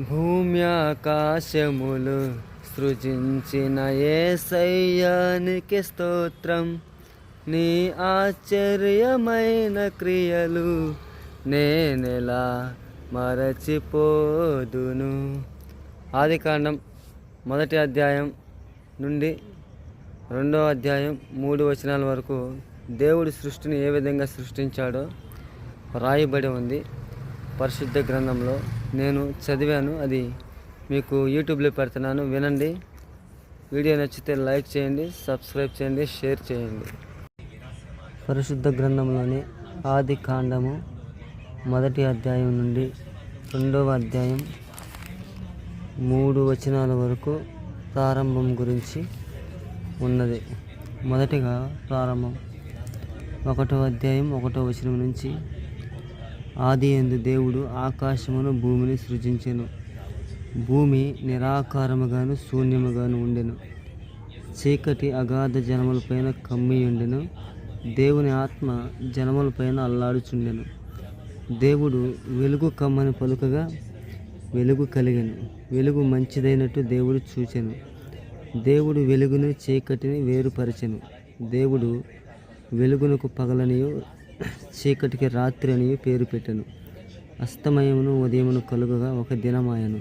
భూమ్యాకాశములు సృజించిన ఏసయ్యానికి స్తోత్రం. నీ ఆశ్చర్యమైన క్రియలు నేనెలా మరచిపోదును? ఆదికాండం మొదటి అధ్యాయం నుండి రెండో అధ్యాయం మూడు వచనాల వరకు దేవుడి సృష్టిని ఏ విధంగా సృష్టించాడో రాయబడి ఉంది. పరిశుద్ధ గ్రంథంలో నేను చదివాను. అది మీకు యూట్యూబ్లో పెడుతున్నాను. వినండి. వీడియో నచ్చితే లైక్ చేయండి సబ్స్క్రైబ్ చేయండి షేర్ చేయండి. పరిశుద్ధ గ్రంథంలోని ఆది కాండము మొదటి అధ్యాయం నుండి రెండవ అధ్యాయం మూడు వచనాల వరకు ప్రారంభం గురించి ఉన్నది. మొదటిగా ప్రారంభం. ఒకటో అధ్యాయం ఒకటో వచనం నుంచి ఆది ఎందు దేవుడు ఆకాశమును భూమిని సృజించెను. భూమి నిరాకారముగాను శూన్యముగాను ఉండెను. చీకటి అగాధ జనములపైన కమ్మి ఉండెను. దేవుని ఆత్మ జనములపైన అల్లాడుచుండెను. దేవుడు వెలుగు కమ్మని పలుకగా వెలుగు కలిగెను. వెలుగు మంచిదైనట్టు దేవుడు చూచెను. దేవుడు వెలుగును చీకటిని వేరుపరచెను. దేవుడు వెలుగునకు పగలనియు చీకటికి రాత్రి అని పేరు పెట్టెను. అస్తమయమును ఉదయమును కలుగగా ఒక దినమాయను.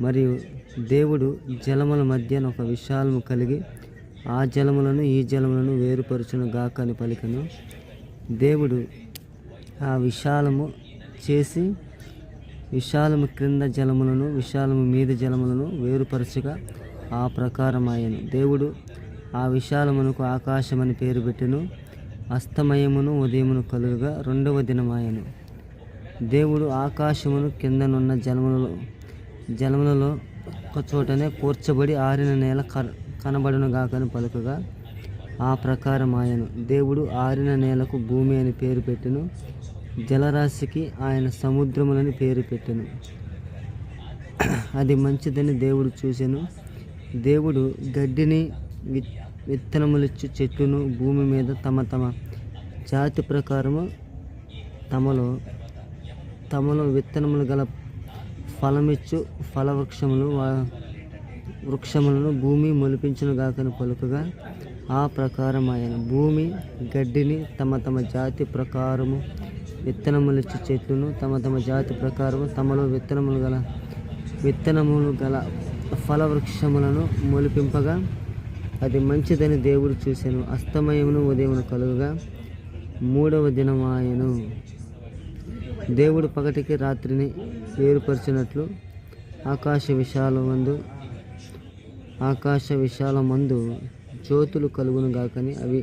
మరియు దేవుడు జలముల మధ్యన ఒక విశాలము కలిగి ఆ జలములను ఈ జలములను వేరుపరచును గాక అని పలికను. దేవుడు ఆ విశాలము చేసి విశాలము క్రింద జలములను విశాలము మీద జలములను వేరుపరచగా ఆ ప్రకారమాయను. దేవుడు ఆ విశాలమునకు ఆకాశమని పేరు పెట్టెను. అస్తమయమును ఉదయమును కలుగుగా రెండవ దినమాయను. దేవుడు ఆకాశమును కిందనున్న జలములలో జలములలో ఒక చోటనే కూర్చబడి ఆరిన నేల కనబడును గాకని పలుకగా ఆ ప్రకారం ఆయను దేవుడు ఆరిన నేలకు భూమి అని పేరు పెట్టెను జలరాశికి ఆయన సముద్రములని పేరు పెట్టెను. అది మంచిదని దేవుడు చూసెను. దేవుడు గడ్డిని విత్తనములిచ్చు చెట్లును భూమి మీద తమ తమ జాతి ప్రకారము తమలో తమలో విత్తనములు గల ఫలమిచ్చు ఫలవృక్షములు వృక్షములను భూమి మొలిపించును గాకని పలుకగా ఆ ప్రకారం ఆయన భూమి గడ్డిని తమ తమ జాతి ప్రకారము విత్తనములిచ్చు చెట్లును తమ తమ జాతి ప్రకారము తమలో విత్తనములు గల విత్తనములు గల ఫలవృక్షములను మొలిపింపగా అది మంచిదని దేవుడు చూశాను. అస్తమయమును ఉదయమును కలుగుగా మూడవ దినమాయను దేవుడు పగటికి రాత్రిని వేరుపరిచినట్లు ఆకాశ విశాలమందు ఆకాశ విశాలమందు జ్యోతులు కలుగును గాకని అవి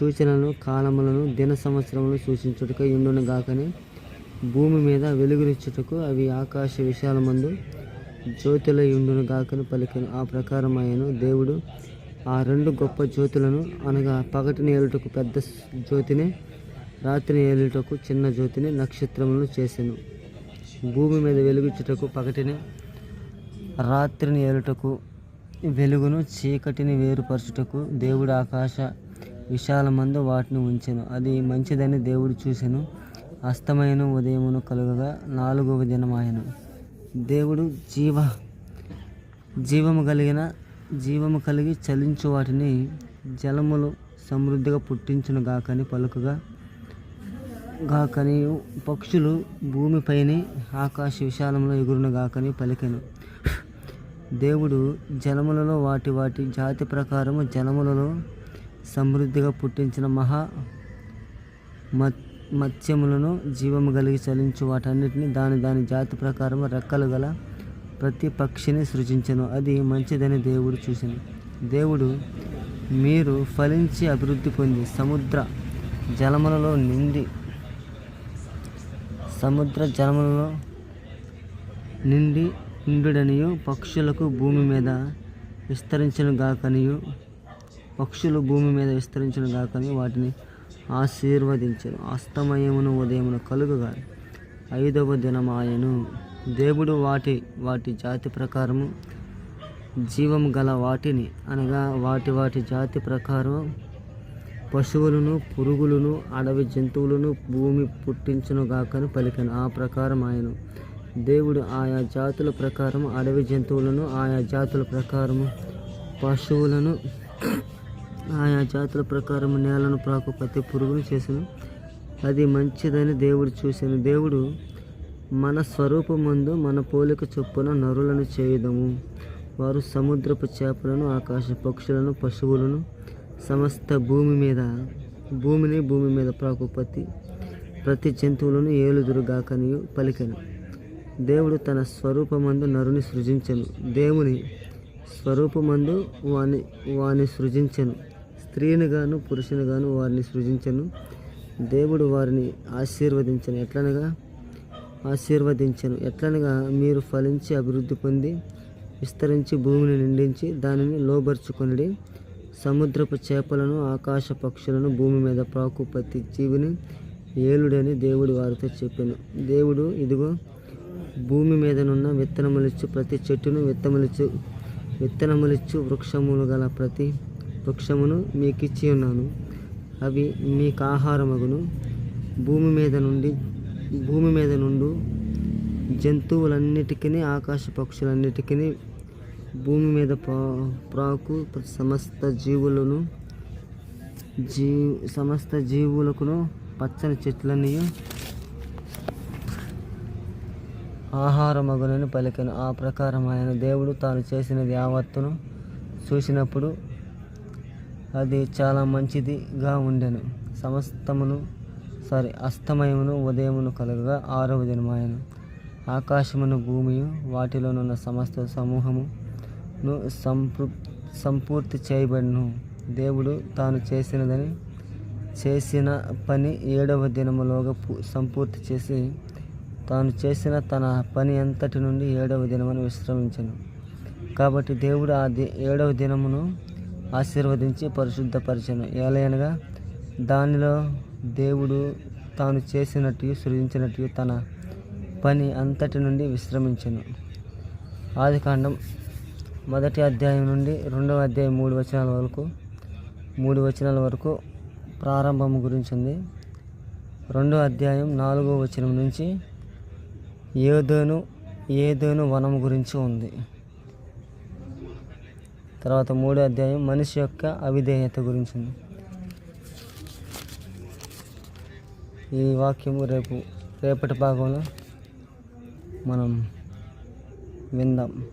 సూచనలను కాలములను దిన సంవత్సరములు సూచించుటకు ఎండును గాకని భూమి మీద వెలుగునిచ్చుటకు అవి ఆకాశ విశాలమందు జ్యోతుల ఎండును గాకని పలికిన. ఆ ప్రకారం ఆయను దేవుడు ఆ రెండు గొప్ప జ్యోతులను అనగా పగటిని ఏలుటకు పెద్ద జ్యోతిని రాత్రిని ఏలుటకు చిన్న జ్యోతిని నక్షత్రములను చేసెను. భూమి మీద వెలుగుచుటకు పగటిని రాత్రిని ఏలుటకు వెలుగును చీకటిని వేరుపరచుటకు దేవుడు ఆకాశ విశాలమందు వాటిని ఉంచెను. అది మంచిదని దేవుడు చూసెను. అస్తమైన ఉదయమును కలుగగా నాలుగవ దినమాయను. దేవుడు జీవ జీవము కలిగిన జీవము కలిగి చలించు వాటిని జలములు సమృద్ధిగా పుట్టించును గాకని పలుకగా. గాకని పక్షులు భూమిపైనే ఆకాశ విశాలంలో ఎగురును గాకని పలికెను. దేవుడు జలములలో వాటి వాటి జాతి ప్రకారము జలములలో సమృద్ధిగా పుట్టించిన మహా మత్స్యములను జీవము కలిగి చలించు వాటన్నిటిని దాని దాని జాతి ప్రకారము రెక్కలు గల ప్రతి పక్షిని సృజించను. అది మంచిదని దేవుడు చూసింది దేవుడు మీరు ఫలించి అభివృద్ధి పొంది సముద్ర జలములలో నిండి సముద్ర జలములలో నిండి నిండుడనియు పక్షులకు భూమి మీద విస్తరించను గాకనియు. పక్షులు భూమి మీద విస్తరించను గాకని వాటిని ఆశీర్వదించను. అస్తమయమును ఉదయమును కలుగుగా. ఐదవ దినమాయను. దేవుడు వాటి వాటి జాతి ప్రకారము జీవం గల వాటిని అనగా వాటి వాటి జాతి ప్రకారం పశువులను పురుగులను అడవి జంతువులను భూమి పుట్టించును గాకని పలికను. ఆ ప్రకారం ఆయన దేవుడు ఆయా జాతుల ప్రకారం అడవి జంతువులను ఆయా జాతుల ప్రకారము పశువులను ఆయా జాతుల ప్రకారం నేలను ప్రాకు ప్రతి పురుగును చేసెను. అది మంచిదని దేవుడు చూశాను దేవుడు మన స్వరూపమందు మన పోలిక చొప్పున నరులను చేయుదము. వారు సముద్రపు చేపలను ఆకాశ పక్షులను పశువులను సమస్త భూమి మీద భూమిని భూమి మీద ప్రాకుపతి ప్రతి జంతువులను ఏలుదురుగాకనియు పలికెను. దేవుడు తన స్వరూపమందు నరుని సృజించను. దేవుని స్వరూపమందు వాని వాని గాను స్త్రీనిగాను పురుషునిగాను వారిని సృజించను. దేవుడు వారిని ఆశీర్వదించను. ఎట్లనగా? ఆశీర్వదించను. ఎట్లనగా మీరు ఫలించి అభివృద్ధి పొంది విస్తరించి భూమిని నిండించి దానిని లోబర్చుకొనిడి సముద్రపు చేపలను ఆకాశ పక్షులను భూమి మీద ప్రాకు ప్రతి జీవిని ఏలుడని దేవుడు వారితో చెప్పాను. దేవుడు ఇదిగో భూమి మీదనున్న విత్తనములిచ్చు ప్రతి చెట్టును విత్తములిచ్చు విత్తనములిచ్చు వృక్షములు గల ప్రతి వృక్షమును మీకు ఇచ్చి ఉన్నాను. అవి మీకు ఆహారమగును భూమి మీద నుండి భూమి మీద నుండు జంతువులన్నిటికీ ఆకాశ పక్షులన్నిటికీ భూమి మీద ప్రాకు సమస్త జీవులను జీ సమస్త జీవులకును పచ్చని చెట్లన్నీ ఆహారమగునని పలికను. ఆ ప్రకారం ఆయన దేవుడు తాను చేసినది యావత్తును చూసినప్పుడు అది చాలా మంచిదిగా ఉండెను. సమస్తమును సారీ అస్తమయమును ఉదయమును కలుగగా ఆరవ దినమాయను ఆకాశమును భూమియు వాటిలోనున్న సమస్త సమూహమును సంపృ సంపూర్తి చేయబడిను దేవుడు తాను చేసినదని చేసిన పని ఏడవ దినములోగా సంపూర్తి చేసి తాను చేసిన తన పని అంతటి నుండి ఏడవ దినమును విశ్రమించను. కాబట్టి దేవుడు ఆ ది ఏడవ దినమును ఆశీర్వదించి పరిశుద్ధపరచను. ఏలయనగా దానిలో దేవుడు తాను చేసినట్టు సృజించినట్టు తన పని అంతటి నుండి విశ్రమించను. ఆదికాండం మొదటి అధ్యాయం నుండి రెండవ అధ్యాయం మూడు వచనాల వరకు మూడు వచనాల వరకు ప్రారంభం గురించి ఉంది రెండో అధ్యాయం నాలుగో వచనం నుంచి ఏదోను ఏదోను వనం గురించి ఉంది. తర్వాత మూడో అధ్యాయం మనిషి యొక్క అవిధేయత గురించి ఉంది ఈ వాక్యము రేపు రేపటి భాగంలో మనం విందాం.